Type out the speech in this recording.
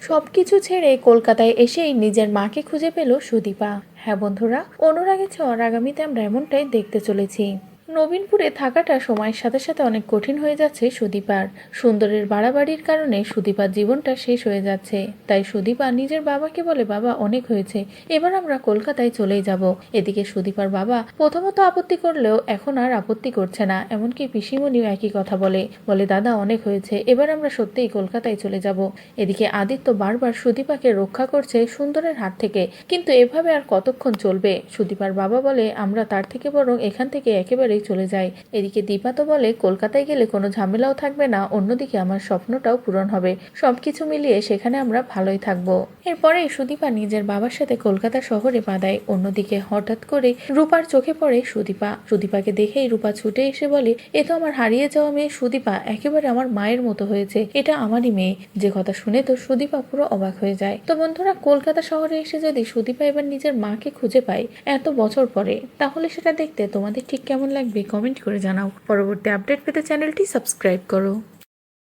সব কিছু ছেড়ে কলকাতায় এসেই নিজের মাকে খুঁজে পেল সুদীপা। হ্যাঁ বন্ধুরা অনুরাগে ছর আগামীতে আমরা এমনটাই দেখতে চলেছি। নবীনপুরে থাকাটা সময়ের সাথে সাথে অনেক কঠিন হয়ে যাচ্ছে সুদীপার। সুন্দরের বাড়াবাড়ির কারণে সুদীপার জীবনটা শেষ হয়ে যাচ্ছে। তাই সুদীপা নিজের বাবাকে বলে, বাবা, অনেক হয়েছে। এবার আমরা কলকাতায় চলেই যাব। এদিকে সুদীপার বাবা প্রথমত আপত্তি করলেও এখন আর আপত্তি করছে না। এমনকি পিসিমণিও একই কথা বলে বলে, দাদা, অনেক হয়েছে। এবার আমরা সত্যিই কলকাতায় চলে যাব। এদিকে আদিত্য বারবার সুদীপাকে রক্ষা করছে সুন্দরের হাত থেকে। কিন্তু এভাবে আর কতক্ষণ চলবে? সুদীপার বাবা বলে, আমরা তার থেকে বরং এখান থেকে একেবারেই চলে যাই এদিকে দীপা তো বলে, কলকাতায় গেলে কোনো ঝামেলাও থাকবে না, অন্যদিকে আমার স্বপ্নটাও পূরণ হবে। সবকিছু মিলিয়ে সেখানে আমরা ভালোই থাকব। এরপরে সুদীপা নিজের বাবার সাথে কলকাতা শহরে পা দেয়। অন্যদিকে হঠাৎ করে রূপার চোখে পড়ে সুদীপা। সুদীপাকে দেখেই রূপা ছুটে এসে বলে, এ তো আমার হারিয়ে যাওয়া মেয়ে সুদীপা, একেবারে আমার মায়ের মতো হয়েছে। এটা আমারই মেয়ে। যে কথা শুনে তো সুদীপা পুরো অবাক হয়ে যায়। তো বন্ধুরা, কলকাতা শহরে এসে যদি সুদীপা এবার নিজের মাকে খুঁজে পায় এত বছর পরে, তাহলে সেটা দেখতে তোমাদের ঠিক কেমন লাগবে কমেন্ট করে জানাও। পরবর্তী আপডেট পেতে চ্যানেলটি সাবস্ক্রাইব করো।